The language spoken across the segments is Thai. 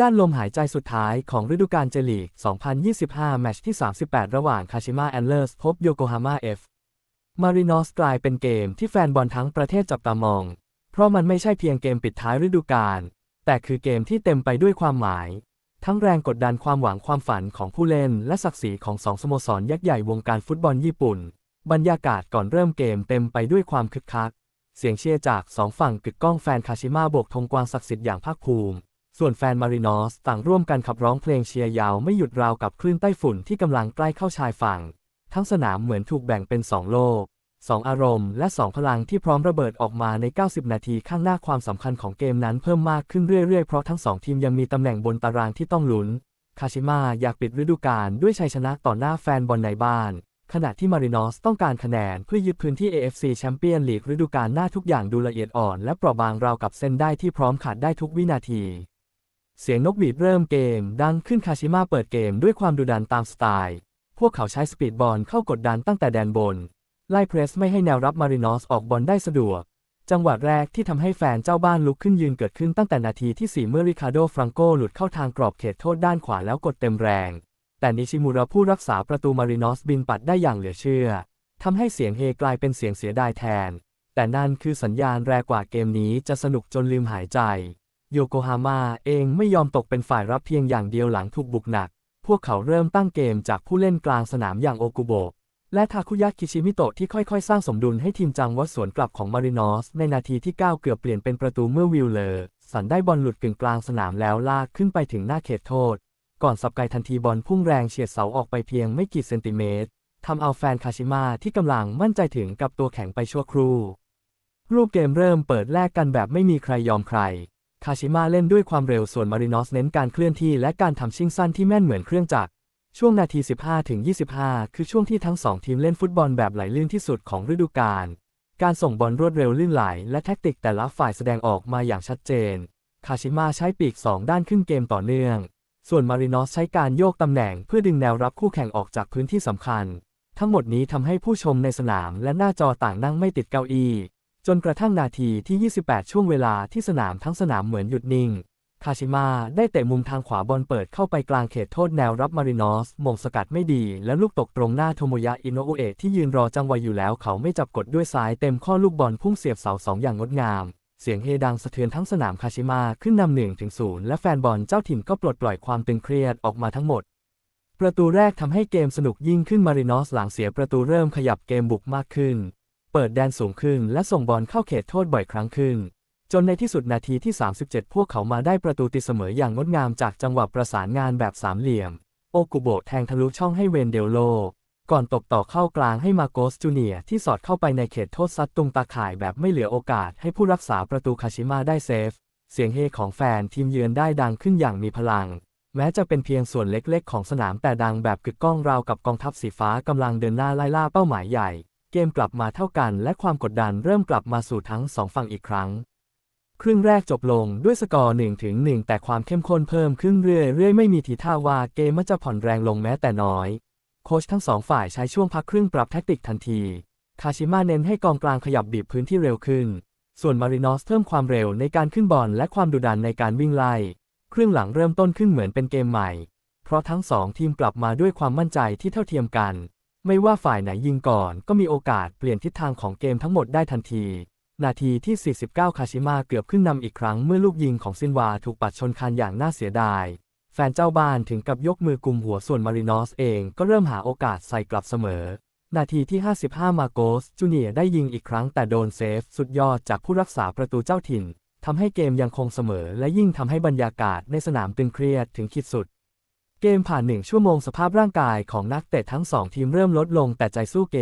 ด้านลมหายใจสุดท้ายของฤดูกาลเจลีก 2025 แมตช์ที่ 38 ระหว่างคาชิมะแอนเลอร์สพบโยโกฮาม่าเอฟมารินอสกลายเป็นเกมที่แฟนบอลทั้งประเทศจับตามอง เพราะมันไม่ใช่เพียงเกมปิดท้ายฤดูกาล แต่คือเกมที่เต็มไปด้วยความหมาย ทั้งแรงกดดันความหวังความฝันของผู้เล่น และศักดิ์ศรีของสองสโมสรยักษ์ใหญ่วงการฟุตบอลญี่ปุ่น บรรยากาศก่อนเริ่มเกมเต็มไปด้วยความคึกคัก เสียงเชียร์จากสองฝั่งกึกก้องแฟนคาชิมะโบกธงกวางศักดิ์สิทธิ์อย่างภาคภูมิ ส่วนแฟนมารินอสต่างร่วมกันขับร้องเพลงเชียร์ยาวไม่หยุดราวกับคลื่นไต้ฝุ่นที่กำลังใกล้เข้าชายฝั่ง ทั้งสนามเหมือนถูกแบ่งเป็นสองโลกสองอารมณ์และสองพลังที่พร้อมระเบิดออกมาใน 90 นาทีข้างหน้าความสำคัญของเกมนั้นเพิ่มมากขึ้นเรื่อยๆ เพราะทั้งสองทีมยังมีตำแหน่งบนตารางที่ต้องลุ้น คาชิมะอยากปิดฤดูกาลด้วยชัยชนะต่อหน้าแฟนบอลในบ้าน ขณะที่มารินอสต้องการคะแนนเพื่อยึดพื้นที่ AFC แชมเปี้ยนลีกฤดูกาลหน้าทุกอย่างดูละเอียดอ่อนและเปราะบางราวกับเส้นได้ที่พร้อมขาดได้ทุกวินาที เสียงนกหวีดเริ่มเกม ดังขึ้นคาชิมะเปิดเกมด้วยความดุดันตามสไตล์ พวกเขาใช้สปีดบอลเข้ากดดันตั้งแต่แดนบน ไล่เพรสไม่ให้แนวรับมารินอสออกบอลได้สะดวก จังหวะแรกที่ทำให้แฟนเจ้าบ้านลุกขึ้นยืนเกิดขึ้นตั้งแต่นาทีที่ 4 เมื่อริคาร์โดฟรังโกหลุดเข้าทางกรอบเขตโทษด้านขวาแล้วกดเต็มแรง แต่นิชิมูระผู้รักษาประตูมารินอสบินปัดได้อย่างเหลือเชื่อทำให้เสียงเฮกลายเป็นเสียงเสียดายแทน แต่นั่นคือสัญญาณแรกว่าเกมนี้จะสนุกจนลืมหายใจ โยโกฮาม่าเองไม่ยอมตกเป็นฝ่ายรับเพียงอย่างเดียวหลังถูกบุกหนัก พวกเขาเริ่มตั้งเกมจากผู้เล่นกลางสนามอย่างโอกุโบะและทาคุยะคิชิมิโตะที่ค่อยๆ สร้างสมดุลให้ทีมจังวัดสวนกลับของมารินอส ในนาทีที่ 9 เกือบเปลี่ยนเป็นประตูเมื่อวิลเลอร์ สันได้บอลหลุดกึ่งกลางสนามแล้วลากขึ้นไปถึงหน้าเขตโทษ ก่อนสับไกทันทีบอลพุ่งแรงเฉียดเสาออกไปเพียงไม่กี่เซนติเมตรทำเอาแฟนคาชิมะที่กำลังมั่นใจถึงกับตัวแข็งไปชั่วครู่ รูปเกมเริ่มเปิดแลกกันแบบไม่มีใครยอมใคร คาชิมะเล่นด้วยความเร็วส่วนมารินอสเน้นการเคลื่อนที่และการทำชิงสั้นที่แม่นเหมือนเครื่องจักร ช่วงนาที 15ถึง25 คือช่วงที่ทั้งสองทีมเล่นฟุตบอลแบบไหลลื่นที่สุดของฤดูกาล การส่งบอลรวดเร็วลื่นไหล และแท็กติกแต่ละฝ่ายแสดงออกมาอย่างชัดเจน คาชิมะใช้ปีก 2 ด้านครึ่งเกมต่อเนื่อง ส่วนมารินอสใช้การโยกตำแหน่งเพื่อดึงแนวรับคู่แข่งออกจากพื้นที่สำคัญ ทั้งหมดนี้ทำให้ผู้ชมในสนามและหน้าจอต่างนั่งไม่ติดเก้าอี้ จนกระทั่งนาทีที่ 28 ช่วงเวลาที่สนามทั้งสนามเหมือนหยุดนิ่ง คาชิมะได้เตะมุมทางขวาบอลเปิดเข้าไปกลางเขตโทษแนวรับมารินอสมงสกัดไม่ดี และลูกตกตรงหน้าโทโมยะอินโนอุเอะที่ยืนรอจังหวะอยู่แล้วเขาไม่จับกดด้วยซ้ายเต็มข้อลูกบอลพุ่งเสียบเสาสองอย่างงดงาม เสียงเฮดังสะเทือนทั้งสนามคาชิมะขึ้นนำหนึ่งถึงศูนย์และแฟนบอลเจ้าถิ่นก็ปลดปล่อยความตึงเครียดออกมาทั้งหมดประตูแรกทำให้เกมสนุกยิ่งขึ้นมารินอสหลังเสียประตูเริ่มขยับเกมบุกมากขึ้น เปิดแดนสูงขึ้นและส่งบอลเข้าเขตโทษบ่อยครั้งขึ้น จนในที่สุดนาทีที่ 37 พวกเขามาได้ประตูตีเสมออย่างงดงามจากจังหวะประสานงานแบบสามเหลี่ยม โอกุโบะแทงทะลุช่องให้เวนเดลโล ก่อนตบต่อเข้ากลางให้มาโกสจูเนียที่สอดเข้าไปในเขตโทษซัดตุงตาข่ายแบบไม่เหลือโอกาสให้ผู้รักษาประตูคาชิมะได้เซฟ เสียงเฮของแฟนทีมเยือนได้ดังขึ้นอย่างมีพลังแม้จะเป็นเพียงส่วนเล็กๆ ของสนามแต่ดังแบบกึกก้องราวกับกองทัพสีฟ้ากำลังเดินหน้าไล่ล่าเป้าหมายใหญ่ เกมกลับมาเท่ากันและความกดดันเริ่มกลับมาสู่ทั้งสองฝั่งอีกครั้ง ครึ่งแรกจบลงด้วยสกอร์1ถึง1แต่ความเข้มข้นเพิ่มขึ้นเรื่อยๆ ไม่มีทีท่าว่าเกมมันจะผ่อนแรงลงแม้แต่น้อย โค้ชทั้งสองฝ่ายใช้ช่วงพักครึ่งปรับแทคติกทันที คาชิมะเน้นให้กองกลางขยับบีบพื้นที่เร็วขึ้น ส่วนมารินอสเพิ่มความเร็วในการขึ้นบอลและความดุดันในการวิ่งไล่ ครึ่งหลังเริ่มต้นขึ้นเหมือนเป็นเกมใหม่ เพราะทั้งสองทีมกลับมาด้วยความมั่นใจที่เท่าเทียมกัน ไม่ว่าฝ่ายไหนยิงก่อนก็มีโอกาสเปลี่ยนทิศทางของเกมทั้งหมดได้ทันที นาทีที่ 49 คาชิมะเกือบขึ้นนำอีกครั้งเมื่อลูกยิงของซินวาถูกปัดชนคานอย่างน่าเสียดาย แฟนเจ้าบ้านถึงกับยกมือกุมหัวส่วนมารินอสเองก็เริ่มหาโอกาสใส่กลับเสมอ นาทีที่ 55 มาโกสจูเนียได้ยิงอีกครั้งแต่โดนเซฟ สุดยอดจากผู้รักษาประตูเจ้าถิ่นทำให้เกมยังคงเสมอและยิ่งทำให้บรรยากาศในสนามตึงเครียดถึงขีดสุด เกมผ่านหนึ่งชั่วโมงสภาพร่างกายของนักเตะทั้งสองทีมเริ่มลดลงแต่ใจสู้เก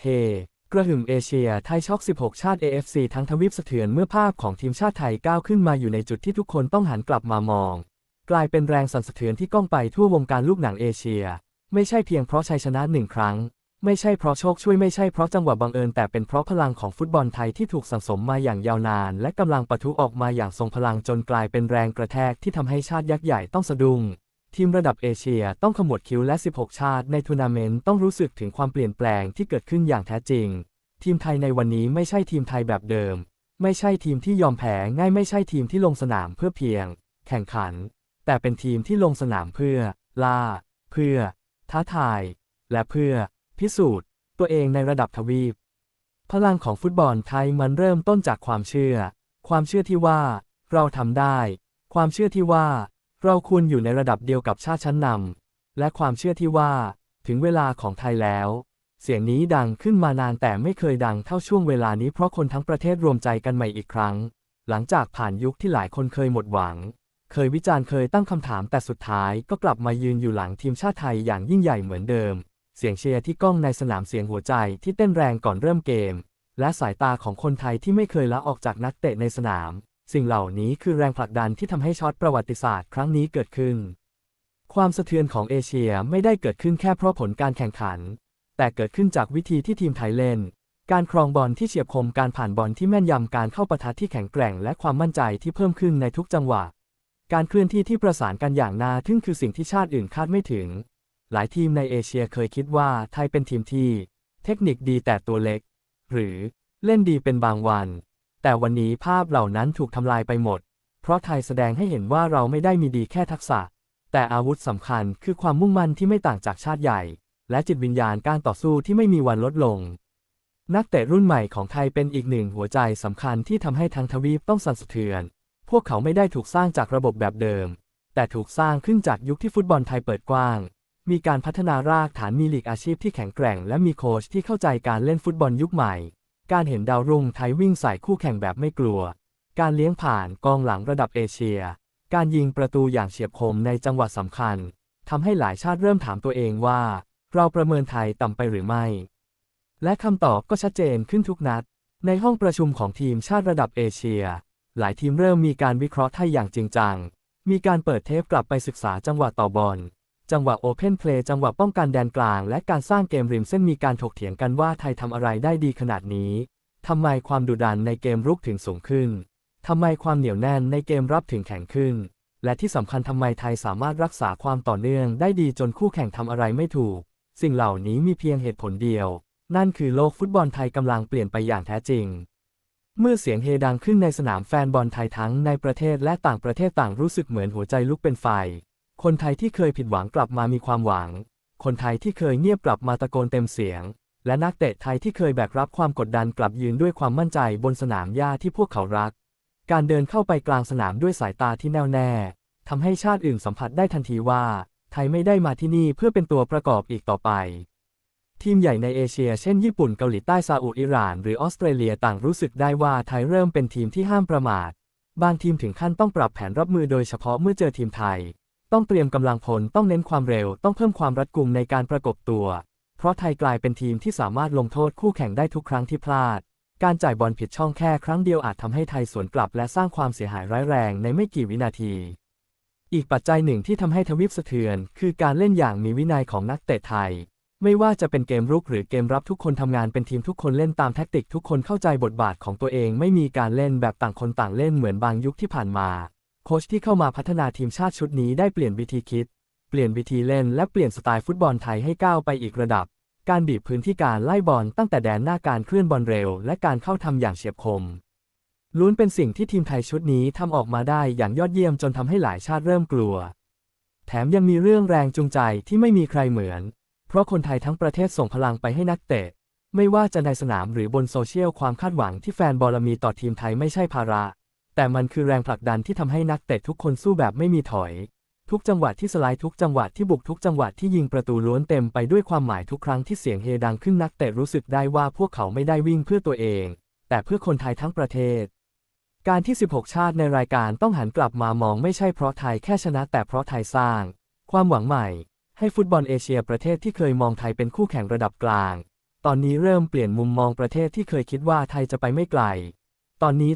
เฮกระหึ่มเอเชียไทยช็อก 16 ชาติ AFC ทั้งทวีปสะเทือนเมื่อภาพของทีมชาติไทยก้าวขึ้นมาอยู่ในจุดที่ทุกคนต้องหันกลับมามอง กลายเป็นแรงสั่นสะเทือนที่ก้องไปทั่ววงการลูกหนังเอเชีย ไม่ใช่เพียงเพราะชัยชนะหนึ่งครั้ง ไม่ใช่เพราะโชคช่วยไม่ใช่เพราะจังหวะบังเอิญแต่เป็นเพราะพลังของฟุตบอลไทยที่ถูกสังสมมาอย่างยาวนาน และกำลังปะทุออกมาอย่างทรงพลังจนกลายเป็นแรงกระแทกที่ทำให้ชาติยักษ์ใหญ่ต้องสะดุ้ง ทีมระดับเอเชียต้องขมวดคิ้วและ 16 ชาติในทัวร์นาเมนต์ต้องรู้สึกถึงความเปลี่ยนแปลงที่เกิดขึ้นอย่างแท้จริง ทีมไทยในวันนี้ไม่ใช่ทีมไทยแบบเดิม ไม่ใช่ทีมที่ยอมแพ้ง่ายไม่ใช่ทีมที่ลงสนามเพื่อเพียง แข่งขัน แต่เป็นทีมที่ลงสนามเพื่อ ล่า เพื่อ ท้าทาย และเพื่อ พิสูจน์ ตัวเองในระดับทวีป พลังของฟุตบอลไทยมันเริ่มต้นจากความเชื่อ ความเชื่อที่ว่า เราทำได้ ความเชื่อที่ว่า เราควรอยู่ในระดับเดียวกับชาติชั้นนำและความเชื่อที่ว่า ถึงเวลาของไทยแล้ว เสียงนี้ดังขึ้นมานานแต่ไม่เคยดังเท่าช่วงเวลานี้เพราะคนทั้งประเทศรวมใจกันใหม่อีกครั้ง หลังจากผ่านยุคที่หลายคนเคยหมดหวัง เคยวิจารณ์เคยตั้งคำถามแต่สุดท้ายก็กลับมายืนอยู่หลังทีมชาติไทยอย่างยิ่งใหญ่เหมือนเดิม เสียงเชียร์ที่ก้องในสนามเสียงหัวใจที่เต้นแรงก่อนเริ่มเกม และสายตาของคนไทยที่ไม่เคยละออกจากนักเตะในสนาม สิ่งเหล่านี้คือแรงผลักดันที่ทำให้ช็อตประวัติศาสตร์ครั้งนี้เกิดขึ้น ความสะเทือนของเอเชียไม่ได้เกิดขึ้นแค่เพราะผลการแข่งขัน แต่เกิดขึ้นจากวิธีที่ทีมไทยเล่น การครองบอลที่เฉียบคมการผ่านบอลที่แม่นยำการเข้าปะทะที่แข็งแกร่ง และความมั่นใจที่เพิ่มขึ้นในทุกจังหวะ การเคลื่อนที่ที่ประสานกันอย่างน่าทึ่งคือสิ่งที่ชาติอื่นคาดไม่ถึง หลายทีมในเอเชียเคยคิดว่าไทยเป็นทีมที่ เทคนิคดีแต่ตัวเล็ก หรือเล่นดีเป็นบางวัน แต่วันนี้ภาพเหล่านั้นถูกทำลายไปหมด เพราะไทยแสดงให้เห็นว่าเราไม่ได้มีดีแค่ทักษะ แต่อาวุธสำคัญคือความมุ่งมั่นที่ไม่ต่างจากชาติใหญ่ และจิตวิญญาณการต่อสู้ที่ไม่มีวันลดลง นักเตะรุ่นใหม่ของไทยเป็นอีกหนึ่งหัวใจสำคัญที่ทำให้ทั้งทวีปต้องสั่นสะเทือน พวกเขาไม่ได้ถูกสร้างจากระบบแบบเดิม แต่ถูกสร้างขึ้นจากยุคที่ฟุตบอลไทยเปิดกว้าง มีการพัฒนารากฐานมีลีกอาชีพที่แข็งแกร่ง และมีโค้ชที่เข้าใจการเล่นฟุตบอลยุคใหม่ การเห็นดาวรุ่งไทยวิ่งใส่คู่แข่งแบบไม่กลัว การเลี้ยงผ่านกองหลังระดับเอเชีย การยิงประตูอย่างเฉียบคมในจังหวะสำคัญทำให้หลายชาติเริ่มถามตัวเองว่า เราประเมินไทยต่ำไปหรือไม่ และคำตอบก็ชัดเจนขึ้นทุกนัด ในห้องประชุมของทีมชาติระดับเอเชีย หลายทีมเริ่มมีการวิเคราะห์ไทยอย่างจริงจัง มีการเปิดเทปกลับไปศึกษาจังหวะต่อบอล จังหวะโอเพนเพลย์จังหวะป้องกันแดนกลาง และการสร้างเกมริมเส้นมีการถกเถียงกันว่าไทยทำอะไรได้ดีขนาดนี้ทำไมความดุดันในเกมรุกถึงสูงขึ้นทำไมความเหนียวแน่นในเกมรับถึงแข็งขึ้น และที่สำคัญทำไมไทยสามารถรักษาความต่อเนื่องได้ดีจนคู่แข่งทำอะไรไม่ถูก สิ่งเหล่านี้มีเพียงเหตุผลเดียว นั่นคือโลกฟุตบอลไทยกำลังเปลี่ยนไปอย่างแท้จริง เมื่อเสียงเฮดังขึ้นในสนามแฟนบอลไทยทั้งในประเทศและต่างประเทศต่างรู้สึกเหมือนหัวใจลุกเป็นไฟ คนไทยที่เคยผิดหวังกลับมามีความหวัง คนไทยที่เคยเงียบกลับมาตะโกนเต็มเสียง และนักเตะไทยที่เคยแบกรับความกดดันกลับยืนด้วยความมั่นใจบนสนามหญ้าที่พวกเขารัก การเดินเข้าไปกลางสนามด้วยสายตาที่แน่วแน่ทำให้ชาติอื่นสัมผัสได้ทันทีว่า ไทยไม่ได้มาที่นี่เพื่อเป็นตัวประกอบอีกต่อไป ทีมใหญ่ในเอเชีย เช่นญี่ปุ่นเกาหลีใต้ซาอุอิหร่าน หรือออสเตรเลียต่างรู้สึกได้ว่าไทยเริ่มเป็นทีมที่ห้ามประมาท บางทีมถึงขั้นต้องปรับแผนรับมือโดยเฉพาะเมื่อเจอทีมไทย ต้องเตรียมกำลังพลต้องเน้นความเร็วต้องเพิ่มความรัดกุมในการประกบตัว เพราะไทยกลายเป็นทีมที่สามารถลงโทษคู่แข่งได้ทุกครั้งที่พลาด การจ่ายบอลผิดช่องแค่ครั้งเดียวอาจทำให้ไทยสวนกลับและสร้างความเสียหายร้ายแรงในไม่กี่วินาที อีกปัจจัยหนึ่งที่ทำให้ทวีปสะเทือน คือการเล่นอย่างมีวินัยของนักเตะไทย ไม่ว่าจะเป็นเกมรุกหรือเกมรับทุกคนทำงานเป็นทีมทุกคนเล่นตามแทคติกทุกคนเข้าใจบทบาทของตัวเองไม่มีการเล่นแบบต่างคนต่างเล่นเหมือนบางยุคที่ผ่านมา โค้ชที่เข้ามาพัฒนาทีมชาติชุดนี้ได้เปลี่ยนวิธีคิด เปลี่ยนวิธีเล่นและเปลี่ยนสไตล์ฟุตบอลไทยให้ก้าวไปอีกระดับ การบีบพื้นที่การไล่บอลตั้งแต่แดนหน้าการเคลื่อนบอลเร็ว และการเข้าทำอย่างเฉียบคมล้วนเป็นสิ่งที่ทีมไทยชุดนี้ทำออกมาได้อย่างยอดเยี่ยมจนทำให้หลายชาติเริ่มกลัว แถมยังมีเรื่องแรงจูงใจที่ไม่มีใครเหมือน เพราะคนไทยทั้งประเทศส่งพลังไปให้นักเตะ ไม่ว่าจะในสนามหรือบนโซเชียลความคาดหวังที่แฟนบอลมีต่อทีมไทยไม่ใช่ภาระ แต่มันคือแรงผลักดันที่ทำให้นักเตะทุกคนสู้แบบไม่มีถอย ทุกจังหวะที่สไลด์ทุกจังหวะที่บุกทุกจังหวะที่ยิงประตูล้วนเต็มไปด้วยความหมายทุกครั้งที่เสียงเฮดังขึ้นนักเตะรู้สึกได้ว่าพวกเขาไม่ได้วิ่งเพื่อตัวเอง แต่เพื่อคนไทยทั้งประเทศ การที่ 16 ชาติในรายการต้องหันกลับมามองไม่ใช่เพราะไทยแค่ชนะแต่เพราะไทยสร้าง ความหวังใหม่ ให้ฟุตบอลเอเชียประเทศที่เคยมองไทยเป็นคู่แข่งระดับกลาง ตอนนี้เริ่มเปลี่ยนมุมมองประเทศที่เคยคิดว่าไทยจะไปไม่ไกล ตอนนี้